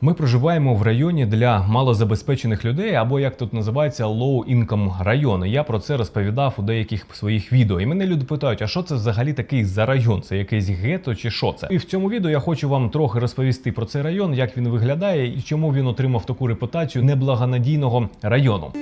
Ми проживаємо в районі для малозабезпечених людей, або як тут називається low income райони. Я про це розповідав у деяких своїх відео. І мене люди питають: а що це взагалі такий за район? Це якесь гетто чи що це? І в цьому відео я хочу вам трохи розповісти про цей район, як він виглядає і чому він отримав таку репутацію неблагонадійного району.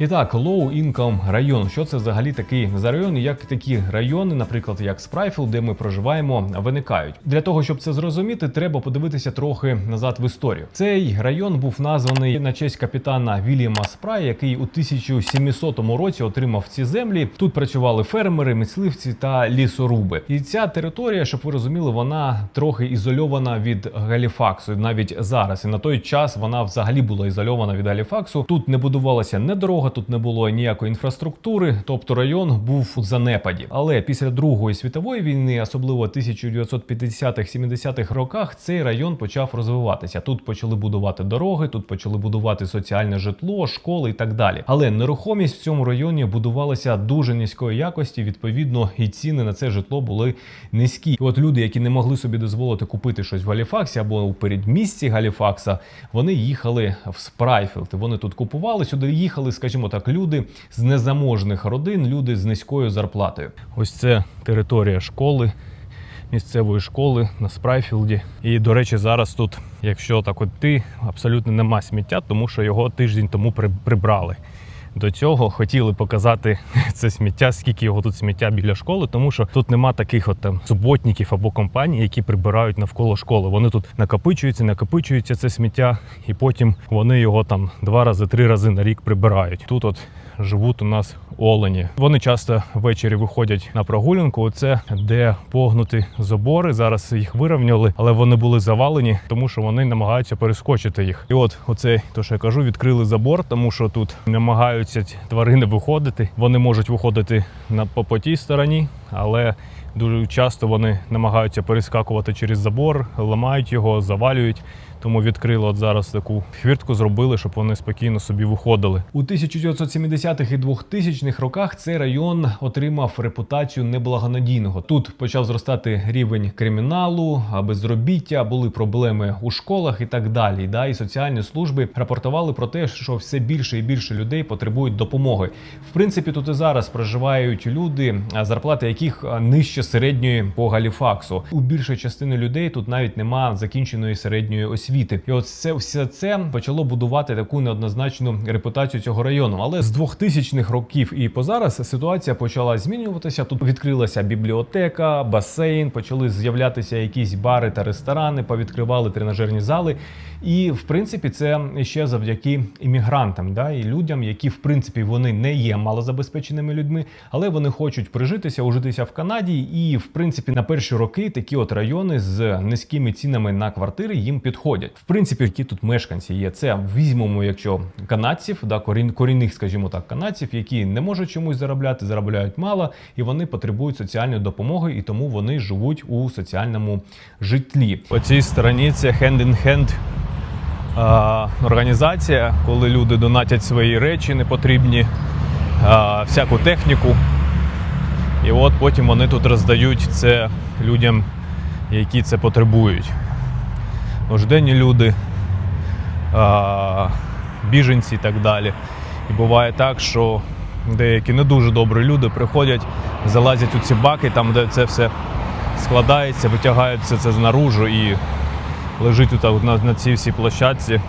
І так, low income район. Що це взагалі такий за район? Як такі райони, наприклад, як Спрайфілд, де ми проживаємо, виникають? Для того щоб це зрозуміти, треба подивитися трохи назад в історію. Цей район був названий на честь капітана Вільяма Спрай, який у 1700 році отримав ці землі. Тут працювали фермери, мисливці та лісоруби. І ця територія, щоб ви розуміли, вона трохи ізольована від Галіфаксу. Навіть зараз, і на той час вона взагалі була ізольована від Галіфаксу. Тут не будувалася не дорога, тут не було ніякої інфраструктури, тобто район був у занепаді. Але після Другої світової війни, особливо 1950-70-х роках, цей район почав розвиватися. Тут почали будувати дороги, тут почали будувати соціальне житло, школи і так далі. Але нерухомість в цьому районі будувалася дуже низької якості. Відповідно, і ціни на це житло були низькі. І от люди, які не могли собі дозволити купити щось в Галіфаксі або у передмісті Галіфакса, вони їхали в Спрайфілд. Вони тут купували сюди. Їхали, скажімо так, люди з незаможних родин, люди з низькою зарплатою. Ось це територія школи. Місцевої школи на Спрайфілді. І до речі, зараз тут, якщо так от ти, абсолютно нема сміття, тому що його тиждень тому при- прибрали. До цього хотіли показати це сміття, скільки його тут сміття біля школи, тому що тут нема таких от там суботників або компаній, які прибирають навколо школи. Вони тут накопичуються, накопичуються це сміття, і потім вони його там два рази, три рази на рік прибирають. Тут от живуть у нас олені. Вони часто ввечері виходять на прогулянку. Оце де погнуті забори. Зараз їх вирівняли, але вони були завалені, тому що вони намагаються перескочити їх. І от оце, то що я кажу, відкрили забор, тому що тут намагаються тварини виходити. Вони можуть виходити на по тій стороні, але дуже часто вони намагаються перескакувати через забор, ламають його, завалюють. Тому відкрили от зараз таку хвіртку, зробили, щоб вони спокійно собі виходили. У 1970-х і 2000-х роках цей район отримав репутацію неблагонадійного. Тут почав зростати рівень криміналу, безробіття, були проблеми у школах і так далі. Да, і соціальні служби рапортували про те, що все більше і більше людей потребують допомоги. В принципі, тут і зараз проживають люди, зарплати яких нижче середньої по Галіфаксу. У більшої частини людей тут навіть нема закінченої середньої освіти. І от це все це почало будувати таку неоднозначну репутацію цього району. Але з 2000-х років і по зараз ситуація почала змінюватися. Тут відкрилася бібліотека, басейн, почали з'являтися якісь бари та ресторани, повідкривали тренажерні зали. І в принципі, це ще завдяки іммігрантам, да, і людям, які в принципі вони не є малозабезпеченими людьми, але вони хочуть прижитися, ужитися в Канаді. І в принципі, на перші роки такі от райони з низькими цінами на квартири їм підходять. В принципі, які тут мешканці є. Це візьмемо, якщо канадців, да, корін, корінних, скажімо так, канадців, які не можуть чомусь заробляти, заробляють мало, і вони потребують соціальної допомоги, і тому вони живуть у соціальному житлі. По цій стороні це а, організація, коли люди донатять свої речі непотрібні, всяку техніку. І от потім вони тут роздають це людям, які це потребують. Нужденні люди, біженці і так далі. І буває так, що деякі не дуже добрі люди приходять, залазять у ці баки, там, де це все складається, витягають все це знаружу і лежить на, на цій всій площадці.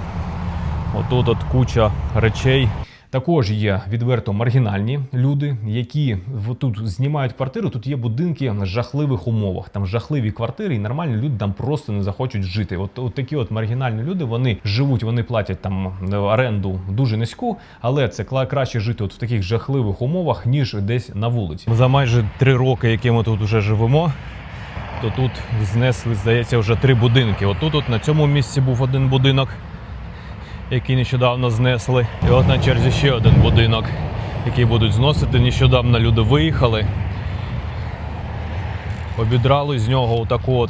Отут от куча речей. Також є відверто маргінальні люди, які тут знімають квартиру. Тут є будинки в жахливих умовах. Там жахливі квартири, і нормальні люди там просто не захочуть жити. От, от такі от маргінальні люди вони живуть, вони платять там е, оренду дуже низьку, але це краще жити от в таких жахливих умовах, ніж десь на вулиці. За майже три роки, які ми тут вже живемо, то тут знесли, здається, вже три будинки. Отут, от на цьому місці був один будинок, який нещодавно знесли. І от на черзі ще один будинок, який будуть зносити. Нещодавно люди виїхали. Обідрали з нього отаку от.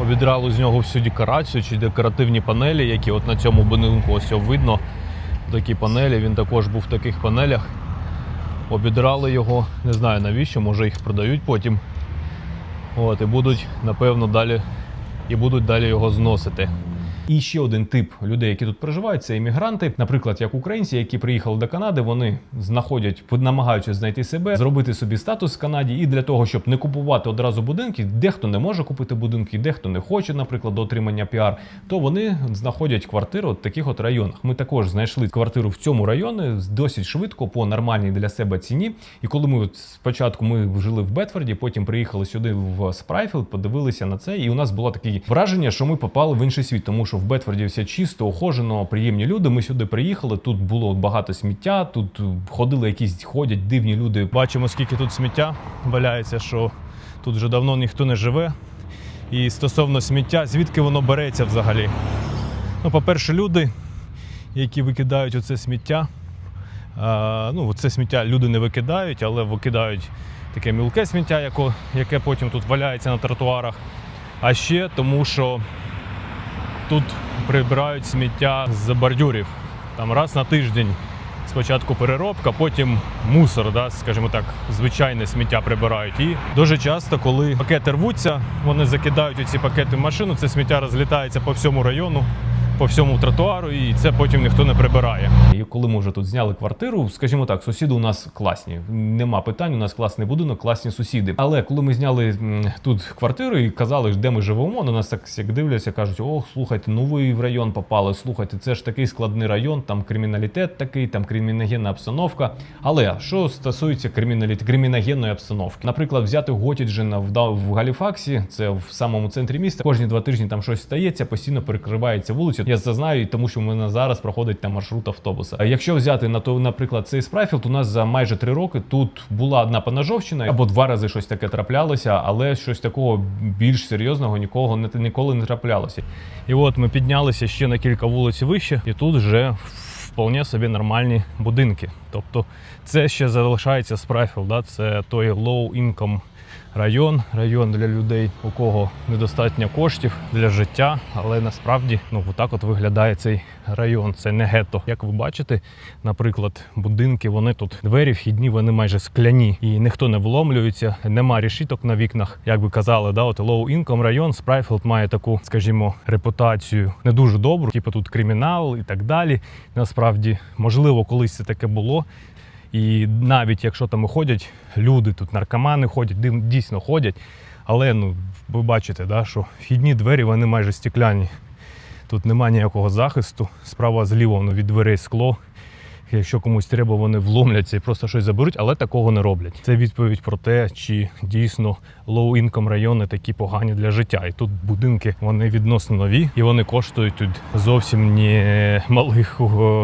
Обідрали з нього всю декорацію чи декоративні панелі, які от на цьому будинку ось видно. Такі панелі, він також був в таких панелях. обідрали його. Не знаю навіщо, може їх продають потім. От, і будуть, напевно, далі і будуть далі його зносити. І ще один тип людей, які тут проживають, це іммігранти, наприклад, як українці, які приїхали до Канади, вони знаходять, намагаються знайти себе, зробити собі статус в Канаді, і для того, щоб не купувати одразу будинки, дехто не може купити будинки, дехто не хоче, наприклад, до отримання піар, то вони знаходять квартиру в таких от районах. Ми також знайшли квартиру в цьому районі досить швидко по нормальній для себе ціні. І коли ми от спочатку ми жили в Бетфорді, потім приїхали сюди в Спрайфілд, подивилися на це, і у нас було таке враження, що ми попали в інший світ, тому що в Бетфорді все чисто, охожено, приємні люди. Ми сюди приїхали. Тут було багато сміття. Тут е, ходили якісь ходять дивні люди. Бачимо, скільки тут сміття валяється, що тут вже давно ніхто не живе. І стосовно сміття, звідки воно береться взагалі? Ну, по-перше, люди, які викидають оце сміття. Ну, це сміття люди не викидають, але викидають таке мілке сміття, яке потім тут валяється на тротуарах. А ще тому, що тут прибирають сміття з бордюрів. Там раз на тиждень спочатку переробка, потім мусор, да, скажімо так, звичайне сміття прибирають. І дуже часто, коли пакети рвуться, вони закидають ці пакети в машину, це сміття розлітається по всьому району. По всьому тротуару, і це потім ніхто не прибирає. І коли ми вже тут зняли квартиру, скажімо так, сусіди у нас класні. Нема питань, у нас класний будинок, класні сусіди. Але коли ми зняли тут квартиру і казали, де ми живемо, на нас так як дивляться, кажуть: ох, слухайте, ну ви в район попали. Слухайте, це ж такий складний район, там криміналітет такий, там криміногенна обстановка. Але що стосується криміналіт... криміногенної обстановки, наприклад, взяти Готіджина в, в Галіфаксі, це в самому центрі міста. Кожні два тижні там щось стається, постійно перекривається вулицю. Я це знаю, тому що в мене зараз проходить там маршрут автобуса. А якщо взяти на то, наприклад, цей Спрайфілд, у нас за майже три роки тут була одна поножовщина або два рази щось таке траплялося, але щось такого більш серйозного нікого не ніколи не траплялося. І от ми піднялися ще на кілька вулиць вище, і тут вже вполне собі нормальні будинки. Тобто це ще залишається Спрайфілд, да? це той low income район, район для людей, у кого недостатньо коштів для життя, але насправді ну отак от виглядає цей район. Це не гетто. Як ви бачите, наприклад, будинки, вони тут двері вхідні, вони майже скляні, і ніхто не вломлюється, нема рішіток на вікнах. Як ви казали, да, от low income район Спрайфілд має таку, скажімо, репутацію не дуже добру, типу тут кримінал і так далі. Насправді, можливо, колись це таке було. І навіть якщо там ходять люди, тут наркомани ходять, дійсно ходять. Але ну, ви бачите, да, що вхідні двері вони майже стекляні. Тут немає ніякого захисту. Справа зліва воно від дверей скло. Якщо комусь треба, вони вломляться і просто щось заберуть, але такого не роблять. Це відповідь про те, чи дійсно low-income райони такі погані для життя. І тут будинки вони відносно нові, і вони коштують тут зовсім не малих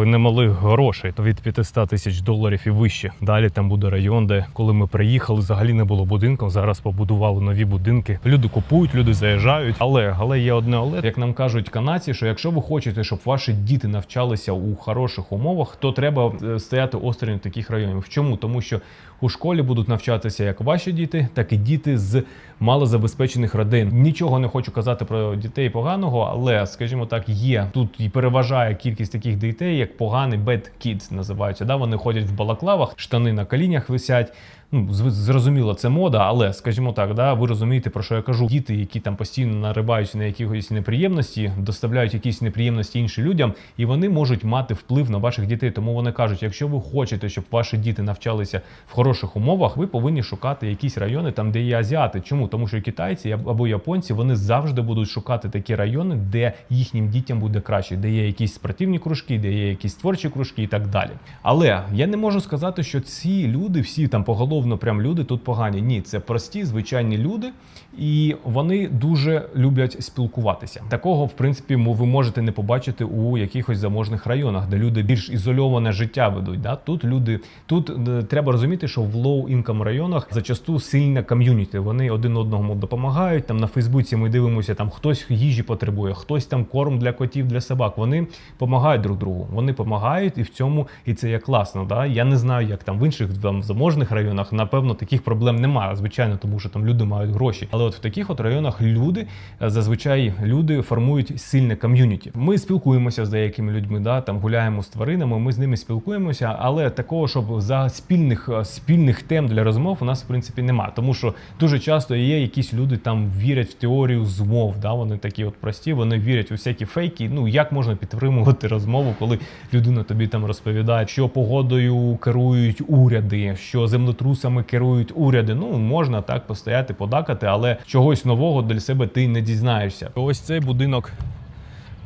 не малих грошей, від 500 тисяч доларів і вище. Далі там буде район, де коли ми приїхали, взагалі не було будинків. Зараз побудували нові будинки. Люди купують, люди заїжджають. Але але є одне але, як нам кажуть канадці, що якщо ви хочете, щоб ваші діти навчалися у хороших умовах, то треба е, стояти осторонь таких районів. Чому? Тому що у школі будуть навчатися як ваші діти, так і діти з малозабезпечених родин. Нічого не хочу казати про дітей поганого, але скажімо так, є тут і переважає кількість таких дітей, як поганий bad kids називаються. Да, вони ходять в балаклавах, штани на колінях висять. Ну, зрозуміло, це мода, але скажімо так, да, ви розумієте, про що я кажу. Діти, які там постійно нарибаються на якихось неприємності, доставляють якісь неприємності іншим людям, і вони можуть мати вплив на ваших дітей. Тому вони кажуть, якщо ви хочете, щоб ваші діти навчалися в хороших умовах, ви повинні шукати якісь райони там, де є азіати. Чому? Тому що китайці або японці вони завжди будуть шукати такі райони, де їхнім дітям буде краще, де є якісь спортивні кружки, де є якісь творчі кружки і так далі. Але я не можу сказати, що ці люди, всі там поголовно прям люди тут погані. Ні, це прості, звичайні люди, і вони дуже люблять спілкуватися. Такого, в принципі, ви можете не побачити у якихось заможних районах, де люди більш ізольоване життя ведуть. Да? Тут люди тут е, треба розуміти, що в low-income районах зачасту сильна ком'юніті. Вони один одному допомагають. Там на Фейсбуці ми дивимося, там хтось їжі потребує, хтось там корм для котів, для собак. Вони допомагають друг другу. Вони допомагають і в цьому і це є класно. Да? Я не знаю, як там в інших там заможних районах. Напевно, таких проблем немає. Звичайно, тому що там люди мають гроші. Але от в таких от районах люди е, зазвичай люди формують сильне ком'юніті. Ми спілкуємося з деякими людьми, да там гуляємо з тваринами. Ми з ними спілкуємося, але такого, щоб за спільних е, спільних тем для розмов у нас в принципі немає. Тому що дуже часто є якісь люди там вірять в теорію змов. Да, вони такі от прості, вони вірять у всякі фейки. Ну як можна підтримувати розмову, коли людина тобі там розповідає, що погодою керують уряди, що землетрусами керують уряди. Ну можна так постояти, подакати, але чогось нового для себе ти не дізнаєшся. Ось цей будинок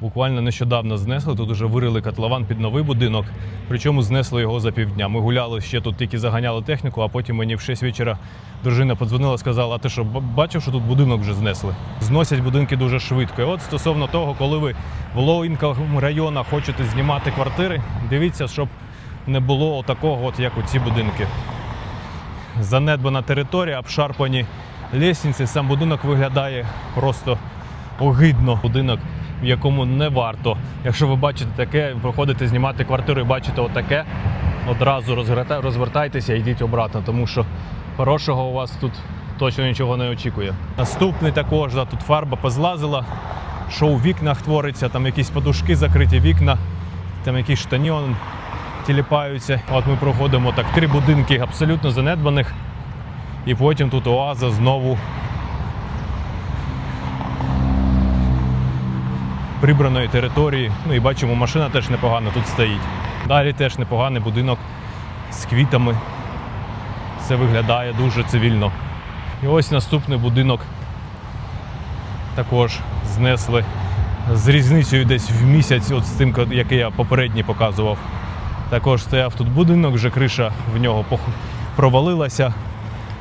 буквально нещодавно знесли. Тут уже вирили котлован під новий будинок. Причому знесли його за півдня. Ми гуляли ще тут, тільки заганяли техніку, а потім мені в 6 вечора дружина подзвонила, сказала: а ти що, бачив, що тут будинок вже знесли? Зносять будинки дуже швидко. І от стосовно того, коли ви в лоу-інком районах хочете знімати квартири, дивіться, щоб не було такого, от як у ці будинки. Занедбана територія, обшарпані лісниці. Сам будинок виглядає просто огидно. Будинок, в якому не варто. Якщо ви бачите таке, проходите знімати квартиру і бачите отаке, одразу розвертайтеся і йдіть обратно, тому що хорошого у вас тут точно нічого не очікує. Наступний також, да, тут фарба позлазила, що у вікнах твориться, там якісь подушки закриті вікна, там якісь штаніон тіліпаються. От ми проходимо так три будинки абсолютно занедбаних. І потім тут оаза знову прибраної території. Ну і бачимо, машина теж непогано тут стоїть. Далі теж непоганий будинок з квітами. Все виглядає дуже цивільно. І ось наступний будинок також знесли з різницею десь в місяць, от з тим, який я попередній показував. Також стояв тут будинок, вже криша в нього провалилася.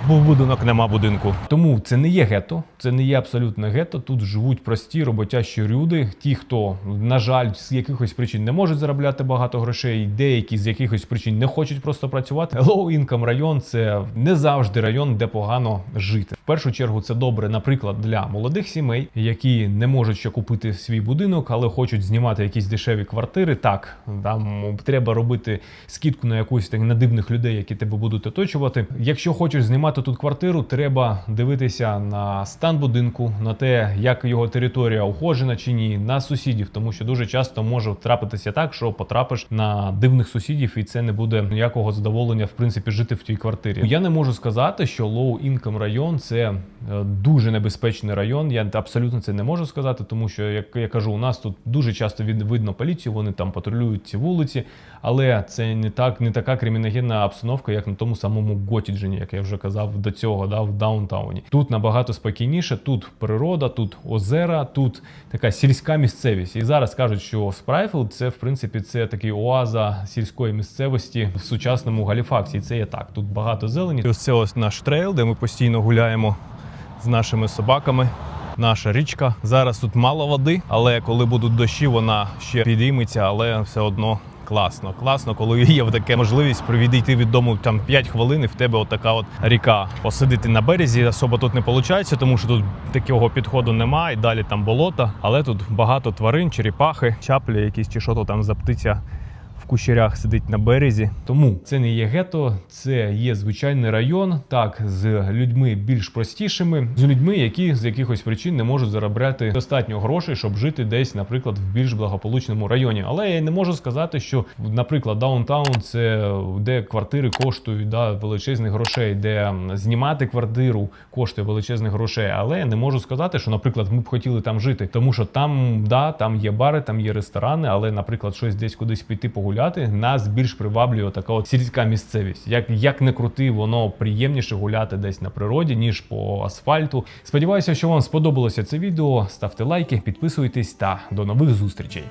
Був будинок, нема будинку. Тому це не є гетто, це не є абсолютно гетто. Тут живуть прості роботящі люди. Ті, хто, на жаль, з якихось причин не можуть заробляти багато грошей, деякі з якихось причин не хочуть просто працювати. Low income район це не завжди район, де погано жити. В першу чергу це добре, наприклад, для молодих сімей, які не можуть ще купити свій будинок, але хочуть знімати якісь дешеві квартири. Так, там треба робити скидку на якусь так на дивних людей, які тебе будуть оточувати. Якщо хочеш знімати тут квартиру, треба дивитися на стан будинку, на те, як його територія ухожена чи ні, на сусідів, тому що дуже часто може трапитися так, що потрапиш на дивних сусідів, і це не буде ніякого задоволення в принципі жити в тій квартирі. Я не можу сказати, що low income район це е, дуже небезпечний район. Я абсолютно це не можу сказати, тому що як я кажу, у нас тут дуже часто видно поліцію, вони там патрулюють ці вулиці, але це не так, не така криміногенна обстановка, як на тому самому Готіджені, як я вже казав до цього, да, в даунтауні. Тут набагато спокійніше, тут природа, тут озера, тут така сільська місцевість. І зараз кажуть, що Спрайфілд це в принципі це такий оаза сільської місцевості в сучасному Галіфаксі. Це є так. Тут багато зелені. Ось це ось наш трейл, де ми постійно гуляємо з нашими собаками. Наша річка. Зараз тут мало води, але коли будуть дощі, вона ще підійметься, але все одно класно. Класно, коли є така можливість відійти від дому там 5 хвилин, і в тебе отака от ріка. Посидити на березі особо тут не виходить, тому що тут такого підходу немає. І далі там болото, але тут багато тварин, черепахи, чаплі, якісь чи що то там за птиця кущерях сидить на березі. Тому це не є гетто, це є звичайний район, так з людьми більш простішими, з людьми, які з якихось причин не можуть заробляти достатньо грошей, щоб жити десь, наприклад, в більш благополучному районі. Але я не можу сказати, що, наприклад, даунтаун це де квартири коштують да, величезних грошей, де знімати квартиру коштує величезних грошей. Але я не можу сказати, що, наприклад, ми б хотіли там жити, тому що там, да, там є бари, там є ресторани, але, наприклад, щось десь кудись піти погуляти, нас більш приваблює така от сільська місцевість. Як, як не крути, воно приємніше гуляти десь на природі, ніж по асфальту. Сподіваюся, що вам сподобалося це відео. Ставте лайки, підписуйтесь та до нових зустрічей.